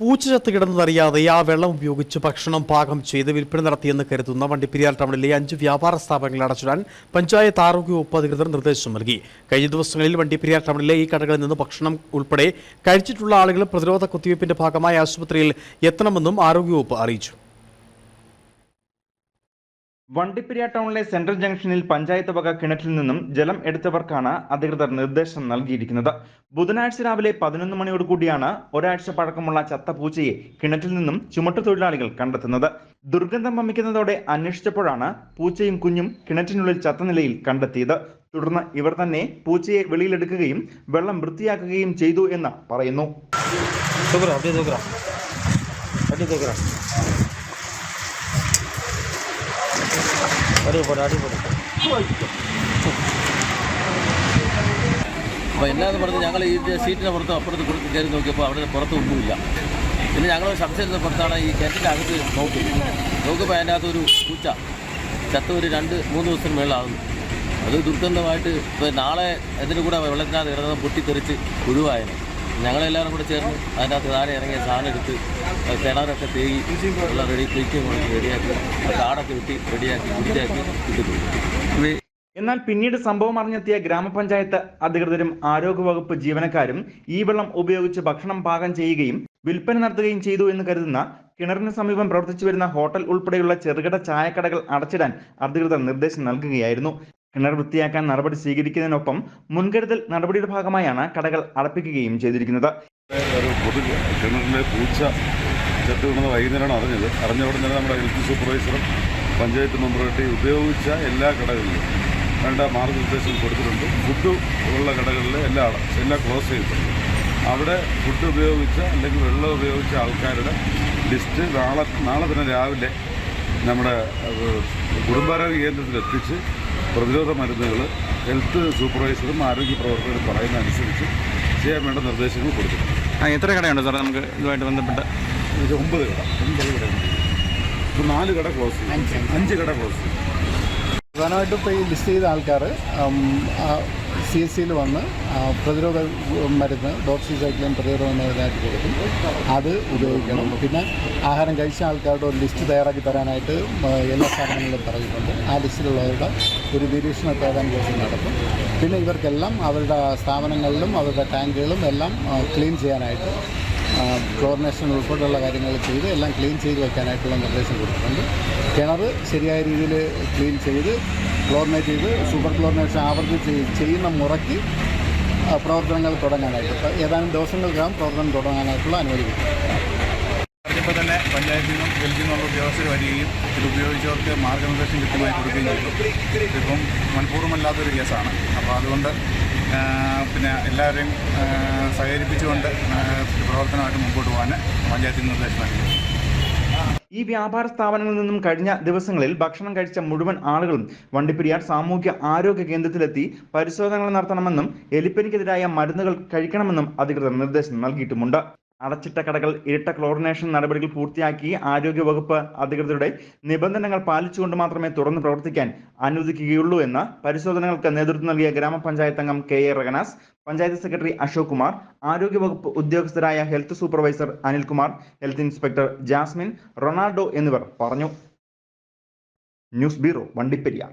പൂച്ച ചത്ത് കിടന്നതറിയാതെ ആ വെള്ളം ഉപയോഗിച്ച് ഭക്ഷണം പാകം ചെയ്ത് വിൽപ്പന നടത്തിയെന്ന് കരുതുന്ന വണ്ടിപ്പെരിയാർ ടൗണിലെ അഞ്ച് വ്യാപാര സ്ഥാപനങ്ങൾ അടച്ചിടാൻ പഞ്ചായത്ത് ആരോഗ്യ വകുപ്പ് അധികൃതർ നിർദ്ദേശം നൽകി. കഴിഞ്ഞ ദിവസങ്ങളിൽ വണ്ടിപ്പെരിയാർ ടൗണിലെ ഈ കടകളിൽ നിന്ന് ഭക്ഷണം ഉൾപ്പെടെ കഴിച്ചിട്ടുള്ള ആളുകൾ പ്രതിരോധ കുത്തിവയ്പ്പിന്റെ ഭാഗമായി ആശുപത്രിയിൽ എത്തണമെന്നും ആരോഗ്യവകുപ്പ് അറിയിച്ചു. വണ്ടിപ്പെരിയ ടൗണിലെ സെൻട്രൽ ജംഗ്ഷനിൽ പഞ്ചായത്ത് വക കിണറ്റിൽ നിന്നും ജലം എടുത്തവർക്കാണ് അധികൃതർ നിർദ്ദേശം നൽകിയിരിക്കുന്നത്. ബുധനാഴ്ച രാവിലെ പതിനൊന്ന് മണിയോട് കൂടിയാണ് ഒരാഴ്ച പഴക്കമുള്ള ചത്ത പൂച്ചയെ കിണറ്റിൽ നിന്നും ചുമട്ടു തൊഴിലാളികൾ കണ്ടെത്തുന്നത്. ദുർഗന്ധം വമിക്കുന്നതോടെ അന്വേഷിച്ചപ്പോഴാണ് പൂച്ചയും കുഞ്ഞും കിണറ്റിനുള്ളിൽ ചത്ത നിലയിൽ കണ്ടെത്തിയത്. തുടർന്ന് ഇവർ തന്നെ പൂച്ചയെ വെളിയിലെടുക്കുകയും വെള്ളം വൃത്തിയാക്കുകയും ചെയ്തു എന്ന് പറയുന്നു. അടിപൊളി അടിപൊളി. അപ്പോൾ എന്നാന്ന് പറഞ്ഞ് ഞങ്ങൾ ഈ സീറ്റിന് പുറത്ത് അപ്പുറത്ത് കൊടുത്ത് കയറി നോക്കിയപ്പോൾ അവിടെ പുറത്ത് ഒന്നുമില്ല. പിന്നെ ഞങ്ങൾ സംശയത്തിന് പുറത്താണ് ഈ കിണറ്റിന്റെ അകത്ത് നോക്കി. നോക്കിയപ്പോൾ അതിന്റെ ഒരു പൂച്ച. ചത്ത ഒരു രണ്ട് മൂന്ന് ദിവസത്തിന് മേളാകുന്നു അത് ദുർഗന്ധമായിട്ട് ഇപ്പോൾ നാളെ ഇതിന്റെ കൂടെ വെള്ളത്തിനകത്ത് കിടന്നത് പൊട്ടിത്തെറിച്ച് ഒഴിവായനെ ഞങ്ങളെല്ലാവരും കൂടെ ചേർന്ന് അതിന്റെ അകത്ത് താഴെ ഇറങ്ങിയ സാധനം എടുത്ത് കിണറൊക്കെ തേകി എല്ലാം റെഡി ക്ലീറ്റിംഗ് കൊടുത്ത് റെഡിയാക്കി കാടൊക്കെ വെട്ടി റെഡിയാക്കി വൃത്തിയാക്കി ഇട്ടിട്ടുണ്ട് എന്നാൽ പിന്നീട് സംഭവം അറിഞ്ഞെത്തിയ ഗ്രാമപഞ്ചായത്ത് അധികൃതരും ആരോഗ്യവകുപ്പ് ജീവനക്കാരും ഈ വെള്ളം ഉപയോഗിച്ച് ഭക്ഷണം പാകം ചെയ്യുകയും വിൽപ്പന നടത്തുകയും ചെയ്തു എന്ന് കരുതുന്ന കിണറിന് സമീപം പ്രവർത്തിച്ചു വരുന്ന ഹോട്ടൽ ഉൾപ്പെടെയുള്ള ചെറുകിട ചായക്കടകൾ അടച്ചിടാൻ അധികൃതർ നിർദ്ദേശം നൽകുകയായിരുന്നു. കിണർ വൃത്തിയാക്കാൻ നടപടി സ്വീകരിക്കുന്നതിനൊപ്പം മുൻകരുതൽ നടപടിയുടെ ഭാഗമായാണ് കടകൾ അടപ്പിക്കുകയും ചെയ്തിരിക്കുന്നത്. ഒരു പൊതു കിണറിലെ പൂച്ച ചത്തു വീണത് വൈകുന്നേരമാണ് അറിഞ്ഞത്. അറിഞ്ഞ ഉടനെ തന്നെ നമ്മുടെ ഹെൽത്ത് സൂപ്പർവൈസറും പഞ്ചായത്ത് മെമ്പറുമായിട്ട് ഉപയോഗിച്ച എല്ലാ കടകളിലും വേണ്ട മാർഗനിർദ്ദേശം കൊടുത്തിട്ടുണ്ട്. ഫുഡ് ഉള്ള കടകളിൽ എല്ലാ എല്ലാം ക്ലോസ് ചെയ്തിട്ടുണ്ട്. അവിടെ ഫുഡ് ഉപയോഗിച്ച അല്ലെങ്കിൽ വെള്ളം ഉപയോഗിച്ച ആൾക്കാരുടെ ലിസ്റ്റ് നാളെ നാളെ തന്നെ രാവിലെ നമ്മുടെ കുടുംബാരോഗ്യ കേന്ദ്രത്തിൽ എത്തിച്ച് പ്രതിരോധ മരുന്നുകൾ ഹെൽത്ത് സൂപ്പർവൈസറും ആരോഗ്യ പ്രവർത്തകരും പറയുന്ന അനുസരിച്ച് ചെയ്യാൻ വേണ്ട നിർദ്ദേശങ്ങൾ കൊടുത്തിട്ടുണ്ട്. ആ എത്ര കടയുണ്ട് സാറേ നമുക്ക് ഇതുമായിട്ട് ബന്ധപ്പെട്ട്? ഇത് ഒമ്പത് കട. ഒമ്പത് കട ഇപ്പോൾ നാല് കട ക്ലോസ് അഞ്ച്. കട ക്ലോസ് പ്രധാനമായിട്ടും ഇപ്പോൾ ഈ ലിസ്റ്റ് ചെയ്ത ആൾക്കാർ സി എസ് സിയിൽ വന്ന് പ്രതിരോധ മരുന്ന് ഡോക്സി സൈക്ലിൻ പ്രതിരോധ മരുന്നായിട്ട് കൊടുക്കും. അത് ഉപയോഗിക്കണം. പിന്നെ ആഹാരം കഴിച്ച ആൾക്കാരുടെ ഒരു ലിസ്റ്റ് തയ്യാറാക്കി തരാനായിട്ട് എല്ലാ സ്ഥാപനങ്ങളിലും പറഞ്ഞിട്ടുണ്ട് ആ ലിസ്റ്റിലുള്ളവരുടെ ഒരു നിരീക്ഷണ തേടാൻ ദിവസം നടക്കും. പിന്നെ ഇവർക്കെല്ലാം അവരുടെ സ്ഥാപനങ്ങളിലും അവരുടെ ടാങ്കുകളും എല്ലാം ക്ലീൻ ചെയ്യാനായിട്ട് ക്ലോറിനേഷൻ ഉൾപ്പെടെയുള്ള കാര്യങ്ങൾ ചെയ്ത് എല്ലാം ക്ലീൻ ചെയ്ത് വെക്കാനായിട്ടുള്ള നിർദ്ദേശം കൊടുത്തിട്ടുണ്ട്. കിണർ ശരിയായ രീതിയിൽ ക്ലീൻ ചെയ്ത് ക്ലോറിനേറ്റ് ചെയ്ത് സൂപ്പർ ക്ലോറിനേഷൻ ആവർത്തിച്ച് ചെയ്യുന്ന മുറയ്ക്ക് പ്രവർത്തനങ്ങൾ തുടങ്ങാനായിട്ട് ഏതാനും ദിവസങ്ങൾക്കകം പ്രവർത്തനം തുടങ്ങാനായിട്ടുള്ള അനുമതി ഇപ്പോൾ തന്നെ പഞ്ചായത്തിൽ നിന്നും ഹെൽത്തിൽ നിന്നുള്ള ഉദ്യോഗസ്ഥർ വരികയും ഇത് ഉപയോഗിച്ചവർക്ക് മാർഗനിർദ്ദേശം കൃത്യമായി കൊടുക്കുകയും ചെയ്തു. ഇപ്പം മനഃപൂർവമല്ലാത്തൊരു കേസാണ്. അപ്പോൾ അതുകൊണ്ട് പിന്നെ എല്ലാവരെയും സഹകരിപ്പിച്ചുകൊണ്ട് പ്രവർത്തനമായിട്ട് മുമ്പോട്ട് പോകാൻ പഞ്ചായത്തിൽ നിർദ്ദേശം നൽകി ഈ വ്യാപാര സ്ഥാപനങ്ങളിൽ നിന്നും കഴിഞ്ഞ ദിവസങ്ങളിൽ ഭക്ഷണം കഴിച്ച മുഴുവൻ ആളുകളും വണ്ടിപ്പെരിയാർ സാമൂഹ്യ ആരോഗ്യ കേന്ദ്രത്തിലെത്തി പരിശോധനകൾ നടത്തണമെന്നും എലിപ്പനിക്കെതിരായ മരുന്നുകൾ കഴിക്കണമെന്നും അധികൃതർ നിർദ്ദേശം നൽകിയിട്ടുമുണ്ട്. അടച്ചിട്ട കടകൾ ഇരട്ട ക്ലോറിനേഷൻ നടപടികൾ പൂർത്തിയാക്കി ആരോഗ്യ വകുപ്പ് അധികൃതരുടെ നിബന്ധനകൾ പാലിച്ചുകൊണ്ട് മാത്രമേ തുറന്നു പ്രവർത്തിക്കാൻ അനുവദിക്കുകയുള്ളൂ എന്ന് പരിശോധനകൾക്ക് നേതൃത്വം നൽകിയ ഗ്രാമപഞ്ചായത്ത് അംഗം K A Raganas panchayat secretary Ashok Kumar ആരോഗ്യവകുപ്പ് ഉദ്യോഗസ്ഥരായ health supervisor Anilkumar health inspector Jasmin Ronaldo എന്നിവർ പറഞ്ഞു. News bureau Vandiperiyar.